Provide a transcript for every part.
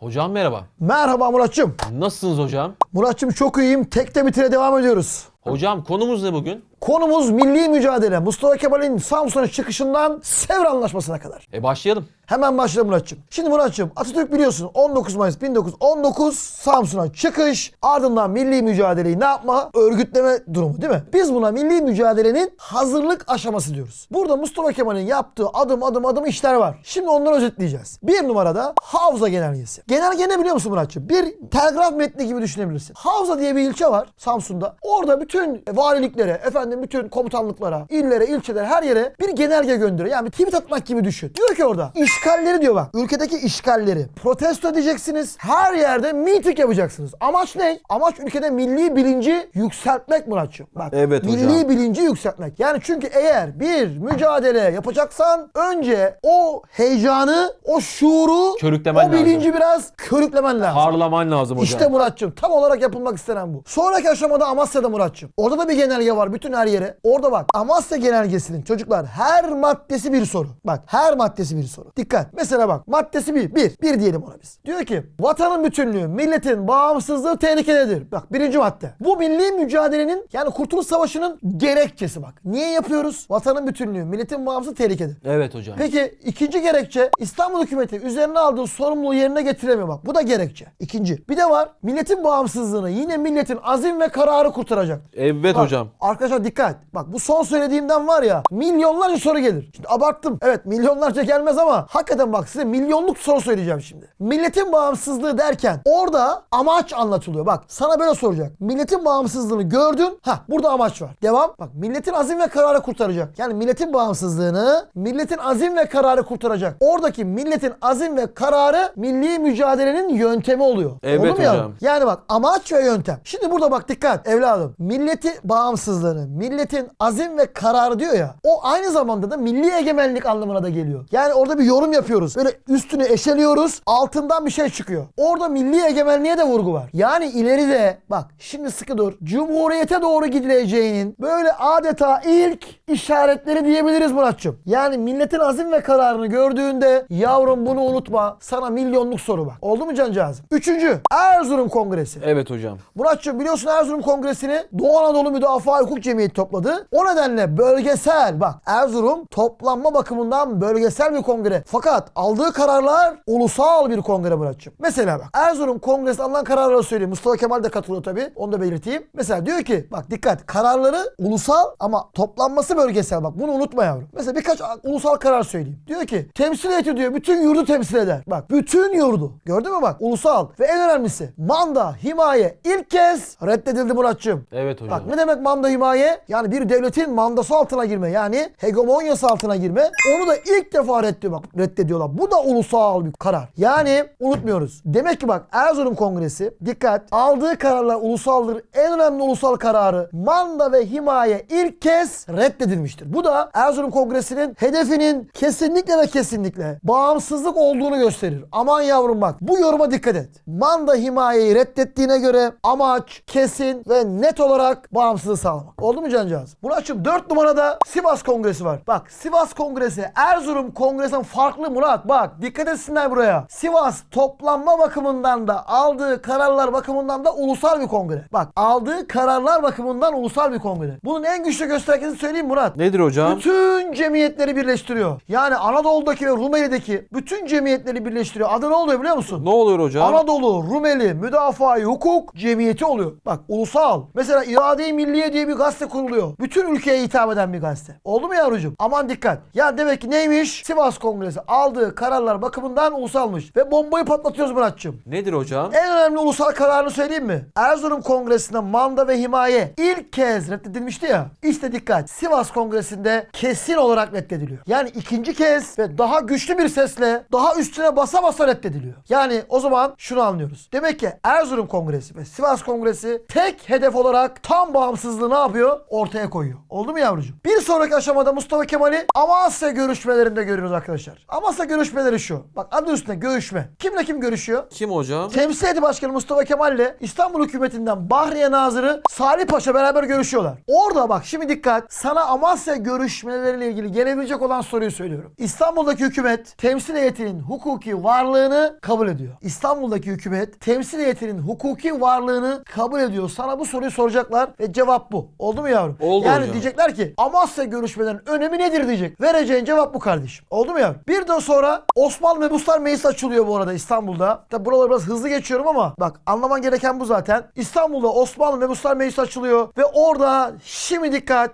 Hocam merhaba. Merhaba Muratçım. Nasılsınız hocam? Muratçım çok iyiyim. Tekte bitire devam ediyoruz. Hocam konumuz ne bugün? Konumuz milli mücadele. Mustafa Kemal'in Samsun'a çıkışından Sevr Anlaşması'na kadar. E başlayalım. Hemen başlayalım Muratçım. Şimdi Muratçım Atatürk biliyorsun 19 Mayıs 1919 Samsun'a çıkış ardından milli mücadeleyi ne yapma? Örgütleme durumu değil mi? Biz buna milli mücadelenin hazırlık aşaması diyoruz. Burada Mustafa Kemal'in yaptığı adım adım adım işler var. Şimdi onları özetleyeceğiz. Bir numarada Havza Genelgesi. Genelge ne biliyor musun Muratçım? Bir telgraf metni gibi düşünebilirsin. Havza diye bir ilçe var Samsun'da. Orada bütün valiliklere, efendim bütün komutanlıklara, illere, ilçelere her yere bir genelge gönderiyor. Yani bir tweet atmak gibi düşün. Diyor ki orada işgalleri diyor bak. Ülkedeki işgalleri protesto edeceksiniz. Her yerde miting yapacaksınız. Amaç ne? Amaç ülkede milli bilinci yükseltmek Muratçım. Bak, Evet milli hocam. bilinci yükseltmek. Yani çünkü eğer bir mücadele yapacaksan önce o heyecanı, o şuuru, Körüklemen o bilinci lazım. biraz körüklemen lazım. Parlaman lazım hocam. İşte Muratçım tam olarak yapılmak istenen bu. Sonraki aşamada Amasya'da Muratçım. Orada da bir genelge var bütün her yere. Orada bak Amasya genelgesinin çocuklar her maddesi bir soru. Bak her maddesi bir soru. Dikkat. Mesela bak maddesi bir. Bir. Bir diyelim ona biz. Diyor ki vatanın bütünlüğü, milletin bağımsızlığı tehlikededir. Bak birinci madde. Bu milli mücadelenin yani Kurtuluş Savaşı'nın gerekçesi bak. Niye yapıyoruz? Vatanın bütünlüğü, milletin bağımsızlığı tehlikedir. Evet hocam. Peki ikinci gerekçe İstanbul hükümeti üzerine aldığı sorumluluğu yerine getiremiyor bak. Bu da gerekçe. İkinci. Bir de var milletin bağımsızlığını yine milletin azim ve kararı kurtaracak. Evet Bak, hocam. Arkadaşlar dikkat. Bak bu son söylediğimden var ya milyonlarca soru gelir. Şimdi abarttım. Evet milyonlarca gelmez ama hakikaten bak size milyonluk soru söyleyeceğim şimdi. Milletin bağımsızlığı derken orada amaç anlatılıyor. Bak sana böyle soracak. Milletin bağımsızlığını gördün. Ha burada amaç var. Devam. Bak milletin azim ve kararı kurtaracak. Yani milletin bağımsızlığını milletin azim ve kararı kurtaracak. Oradaki milletin azim ve kararı milli mücadelenin yöntemi oluyor. Evet mu yavrum? hocam. Yani bak amaç ve yöntem. Şimdi burada bak dikkat evladım. Milleti bağımsızlığını, milletin azim ve kararı diyor ya. O aynı zamanda da milli egemenlik anlamına da geliyor. Yani orada bir yorum yapıyoruz. Böyle üstünü eşeliyoruz. Altından bir şey çıkıyor. Orada milli egemenliğe de vurgu var. Yani ileride bak şimdi sıkı dur. Cumhuriyete doğru gidileceğinin böyle adeta ilk işaretleri diyebiliriz Muratçım. Yani milletin azim ve kararını gördüğünde yavrum bunu unutma. Sana milyonluk soru bak. Oldu mu cancağızım? Üçüncü Erzurum Kongresi. Evet hocam. Muratçım biliyorsun Erzurum Kongresini Doğu Anadolu Müdafaa Hukuk Cemiyeti topladı. O nedenle bölgesel bak Erzurum toplanma bakımından bölgesel bir kongre. Fakat aldığı kararlar ulusal bir kongre Muratçım. Mesela bak Erzurum Kongresi alınan kararları söyleyeyim. Mustafa Kemal de katılıyor tabii. Onu da belirteyim. Mesela diyor ki bak dikkat kararları ulusal ama toplanması bölgesel bak bunu unutma yavrum. Mesela birkaç ulusal karar söyleyeyim. Diyor ki temsil heyeti diyor bütün yurdu temsil eder. Bak bütün yurdu. Gördün mü bak ulusal ve en önemlisi manda himaye ilk kez reddedildi Muratçım. Evet hocam. Bak ne demek manda himaye? Yani bir devletin mandası altına girme yani hegemonyası altına girme. Onu da ilk defa reddediyor, bak, reddediyorlar. Bu da ulusal bir karar. Yani unutmuyoruz. Demek ki bak Erzurum Kongresi dikkat aldığı kararlar ulusaldır. En önemli ulusal kararı manda ve himaye ilk kez reddedilmiştir. Bu da Erzurum Kongresi'nin hedefinin kesinlikle ve kesinlikle bağımsızlık olduğunu gösterir. Aman yavrum bak bu yoruma dikkat et. Manda himayeyi reddettiğine göre amaç kesin ve net olarak bağımsızlığı sağlamak. Oldu mu cancağız? Muratçım 4 numarada Sivas Kongresi var. Bak Sivas Kongresi Erzurum Kongresi'nden farklı Murat. Bak dikkat etsinler buraya. Sivas toplanma bakımından da aldığı kararlar bakımından da ulusal bir kongre. Bak aldığı kararlar bakımından ulusal bir kongre. Bunun en güçlü göstergesini söyleyeyim Murat. Nedir hocam? Bütün cemiyetleri birleştiriyor. Yani Anadolu'daki ve Rumeli'deki bütün cemiyetleri birleştiriyor. Adı ne oluyor biliyor musun? Ne oluyor hocam? Anadolu Rumeli Müdafaa Hukuk Cemiyeti oluyor. Bak ulusal. Mesela İrade-i Milliye diye bir gazete kuruluyor. Bütün ülkeye hitap eden bir gazete. Oldu mu yavrucuğum? Aman dikkat. Ya demek ki neymiş? Sivas Kongresi aldığı kararlar bakımından ulusalmış. Ve bombayı patlatıyoruz Muratçım. Nedir hocam? En önemli ulusal kararını söyleyeyim mi? Erzurum Kongresi'nde manda ve himaye ilk kez reddedilmişti ya. İşte dikkat. Sivas Kongresi'nde kesin olarak reddediliyor. Yani ikinci kez ve daha güçlü bir sesle daha üstüne basa basa reddediliyor. Yani o zaman şunu anlıyoruz. Demek ki Erzurum Kongresi ve Sivas Kongresi tek hedef olarak tam bağımsızlığı ne yapıyor? ortaya koyuyor. Oldu mu yavrucuğum? Bir sonraki aşamada Mustafa Kemal'i Amasya görüşmelerinde görüyoruz arkadaşlar. Amasya görüşmeleri şu. Bak adı üstünde görüşme. Kimle kim görüşüyor? Kim hocam? Temsil Heyeti Başkanı Mustafa Kemal ile İstanbul hükümetinden Bahriye Nazırı Salih Paşa beraber görüşüyorlar. Orada bak şimdi dikkat sana Amasya görüşmeleriyle ilgili gelebilecek olan soruyu söylüyorum. İstanbul'daki hükümet temsil heyetinin hukuki varlığını kabul ediyor. İstanbul'daki hükümet temsil heyetinin hukuki varlığını kabul ediyor. Sana bu soruyu soracaklar ve cevap bu. Oldu mu yavrum? Oldu yani hocam. diyecekler ki Amasya görüşmelerinin önemi nedir diyecek. Vereceğin cevap bu kardeşim. Oldu mu yavrum? Bir de sonra Osmanlı Mebuslar Meclisi açılıyor bu arada İstanbul'da. Tabi buraları biraz hızlı geçiyorum ama bak anlaman gereken bu zaten. İstanbul'da Osmanlı Mebuslar Meclisi açılıyor ve orada şimdi dikkat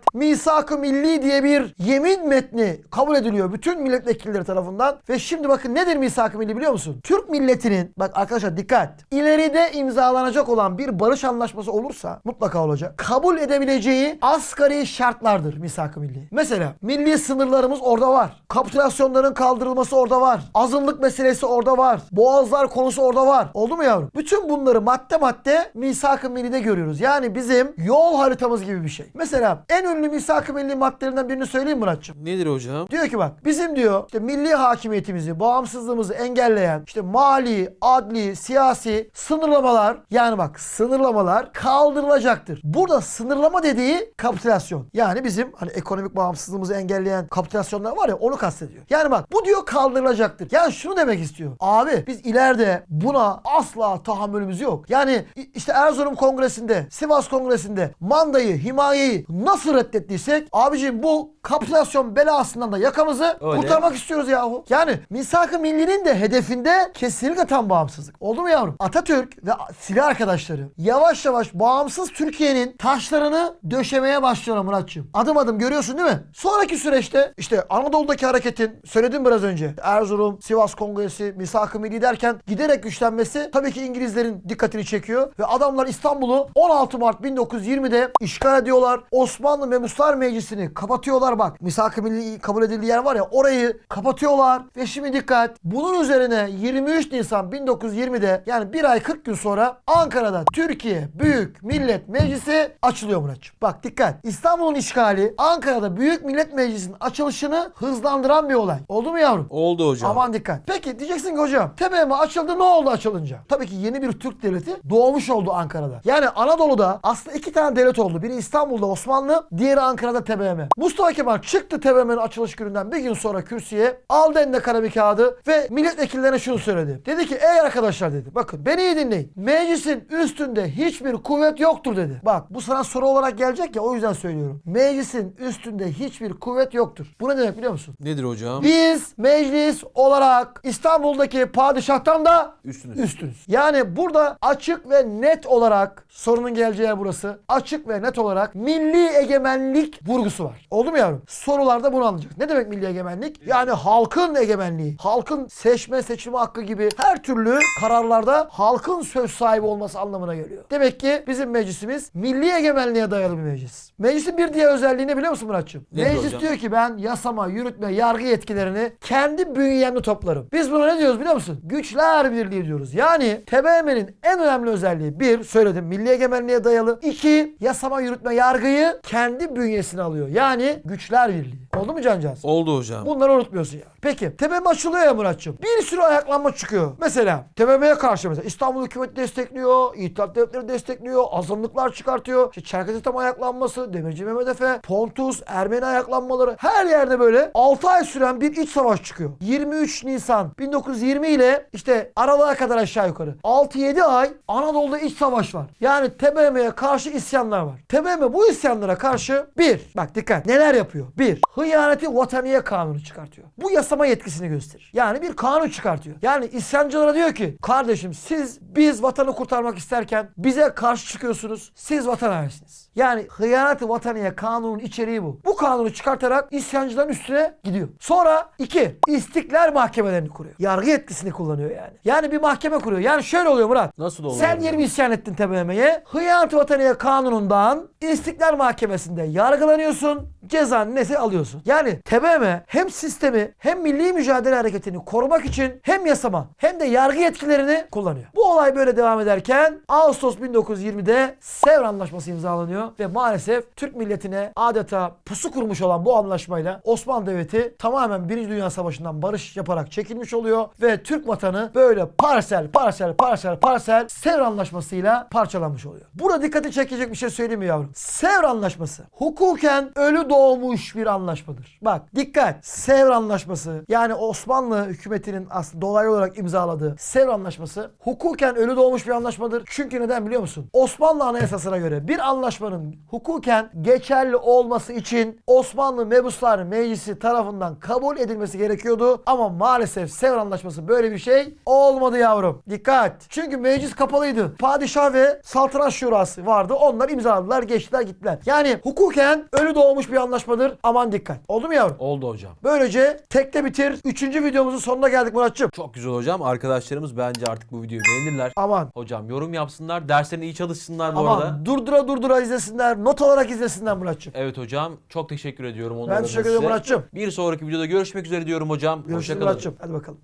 Misak-ı Milli diye bir yemin metni kabul ediliyor bütün milletvekilleri tarafından ve şimdi bakın nedir Misak-ı Milli biliyor musun? Türk milletinin bak arkadaşlar dikkat ileride imzalanacak olan bir barış anlaşması olursa mutlaka olacak. Kabul edebileceği asgari şartlardır Misak-ı Milli. Mesela milli sınırlarımız orada var. Kapitülasyonların kaldırılması orada var. Azınlık meselesi orada var. Boğazlar konusu orada var. Oldu mu yavrum? Bütün bunları madde madde Misak-ı Milli'de görüyoruz. Yani bizim yol haritamız gibi bir şey. Mesela en ünlü Misak-ı Milli maddelerinden birini söyleyeyim Muratçım. Nedir hocam? Diyor ki bak bizim diyor işte milli hakimiyetimizi, bağımsızlığımızı engelleyen işte mali, adli, siyasi sınırlamalar yani bak sınırlamalar kaldırılacaktır. Burada sınırlama dediği kapitülasyon. Yani bizim hani ekonomik bağımsızlığımızı engelleyen kapitülasyonlar var ya onu kastediyor. Yani bak bu diyor kaldırılacaktır. Yani şunu demek istiyor. Abi biz ileride buna asla tahammülümüz yok. Yani işte Erzurum Kongresi'nde, Sivas Kongresi'nde mandayı, himayeyi nasıl reddettiysek abicim bu kapitülasyon belasından da yakamızı Öyle. kurtarmak istiyoruz yahu. Yani misak-ı millinin de hedefinde kesinlikle tam bağımsızlık. Oldu mu yavrum? Atatürk ve silah arkadaşları yavaş yavaş bağımsız Türkiye'nin taşlarını döşemeye başlıyorlar Muratçığım. Adım adım görüyorsun değil mi? Sonraki süreçte işte Anadolu'daki hareketin söyledim biraz önce. Erzurum, Sivas Kongresi, misak-ı milli derken giderek güçlenmesi tabii ki İngilizlerin dikkatini çekiyor. Ve adamlar İstanbul'u 16 Mart 1920'de işgal ediyorlar. Osmanlı Memuslar Meclisi'ni kapatıyorlar bak. Misak-ı milli kabul edildiği yer var ya orayı kapatıyorlar. Ve şimdi dikkat bunun üzerine 23 Nisan 1920'de yani bir ay 40 gün sonra Ankara'da Türkiye Büyük Millet Meclisi açılıyor Muratçım. Bak dikkat. İstanbul'un işgali Ankara'da Büyük Millet Meclisi'nin açılışını hızlandıran bir olay. Oldu mu yavrum? Oldu hocam. Aman dikkat. Peki diyeceksin ki hocam TBMM açıldı ne oldu açılınca? Tabii ki yeni bir Türk devleti doğmuş oldu Ankara'da. Yani Anadolu'da aslında iki tane devlet oldu. Biri İstanbul'da Osmanlı, diğeri Ankara'da TBMM. Mustafa Kemal çıktı TBMM'nin açılış gününden bir gün sonra kürsüye aldı eline kalemi kağıdı ve milletvekillerine şunu söyledi. Dedi ki ey arkadaşlar dedi bakın beni iyi dinleyin. Meclisin üstünde hiçbir kuvvet yoktur dedi. Bak bu sana soru olarak gelecek ya o yüzden söylüyorum. Meclisin üstünde hiçbir kuvvet yoktur. Bu ne demek biliyor musun? Nedir hocam? Biz meclis olarak İstanbul'daki padişahtan da Üstünüz. üstünüz. Yani burada açık ve net olarak sorunun geleceği burası. Açık ve net olarak milli egemenlik vurgusu var. Oldu mu yavrum? Sorularda bunu anlayacak. Ne demek milli egemenlik? Yani halkın egemenliği. Halkın seçme seçilme hakkı gibi her türlü kararlarda halkın söz sahibi olması anlamına geliyor. Demek ki bizim meclisimiz milli egemenliğe dayalı bir meclis. Meclisin bir diğer özelliği ne biliyor musun Muratçım? Nedir Meclis hocam? diyor ki ben yasama, yürütme, yargı yetkilerini kendi bünyemde toplarım. Biz buna ne diyoruz biliyor musun? Güçler birliği diyoruz. Yani TBMM'nin en önemli özelliği bir, söyledim milli egemenliğe dayalı. iki yasama, yürütme, yargıyı kendi bünyesine alıyor. Yani güçler birliği. Oldu mu cancağız? Oldu hocam. Bunları unutmuyorsun ya. Peki TBMM açılıyor ya Muratçım. Bir sürü ayaklanma çıkıyor. Mesela TBMM'ye karşı mesela İstanbul hükümeti destekliyor. İttihat devletleri destekliyor. Azınlıklar çıkartıyor. İşte Çerkezistan ayaklanması, Demirci Mehmet Efe, Pontus, Ermeni ayaklanmaları. Her yerde böyle 6 ay süren bir iç savaş çıkıyor. 23 Nisan 1920 ile işte Aralık'a kadar aşağı yukarı. 6-7 ay Anadolu'da iç savaş var. Yani TBMM'ye karşı isyanlar var. TBMM bu isyanlara karşı bir, bak dikkat neler yapıyor? Bir, hıyaneti vataniye kanunu çıkartıyor. Bu yasama yetkisini gösterir. Yani bir kanun çıkartıyor. Yani isyancılara diyor ki kardeşim siz biz vatanı kurtarmak isterken bize karşı çıkıyorsunuz. Siz vatan hainisiniz. Yani hıyaneti vataniye kanunun içeriği bu. Bu kanunu çıkartarak isyancıların üstüne gidiyor. Sonra iki, istiklal mahkemelerini kuruyor. Yargı yetkisini kullanıyor yani. Yani bir mahkeme kuruyor. Yani şöyle oluyor Murat. Nasıl oluyor Sen? 20 isyan ettin TBMM'ye. Hıyanet Vataniye kanunundan İstiklal Mahkemesi'nde yargılanıyorsun cezanı neyse alıyorsun. Yani TBMM hem sistemi hem milli mücadele hareketini korumak için hem yasama hem de yargı yetkilerini kullanıyor. Bu olay böyle devam ederken Ağustos 1920'de Sevr Anlaşması imzalanıyor ve maalesef Türk milletine adeta pusu kurmuş olan bu anlaşmayla Osmanlı Devleti tamamen Birinci Dünya Savaşı'ndan barış yaparak çekilmiş oluyor ve Türk vatanı böyle parsel parsel parsel parsel Sevr Anlaşması'yla parçalanmış oluyor. Burada dikkati çekecek bir şey söyleyeyim mi yavrum? Sevr Anlaşması hukuken ölü doğmuş bir anlaşmadır. Bak dikkat. Sevr Anlaşması yani Osmanlı hükümetinin aslında dolaylı olarak imzaladığı Sevr Anlaşması hukuken ölü doğmuş bir anlaşmadır. Çünkü neden biliyor musun? Osmanlı Anayasası'na göre bir anlaşmanın hukuken geçerli olması için Osmanlı Mebuslar Meclisi tarafından kabul edilmesi gerekiyordu. Ama maalesef Sevr Anlaşması böyle bir şey olmadı yavrum. Dikkat. Çünkü meclis kapalıydı. Padişah ve saltanat şurası vardı. Onlar imzaladılar, geçtiler, gittiler. Yani hukuken ölü doğmuş bir anlaşmadır. Aman dikkat. Oldu mu yavrum? Oldu hocam. Böylece tekte bitir. Üçüncü videomuzun sonuna geldik Muratçım. Çok güzel hocam. Arkadaşlarımız bence artık bu videoyu beğenirler. Aman. Hocam yorum yapsınlar. Derslerini iyi çalışsınlar bu arada. Aman durdura durdura izlesinler. Not alarak izlesinler Muratçım. Evet hocam. Çok teşekkür ediyorum onlara Ben da teşekkür ediyorum size. Muratçım. Bir sonraki videoda görüşmek üzere diyorum hocam. Görüşürüz Hoşçakalın. Muratçım. Hadi bakalım.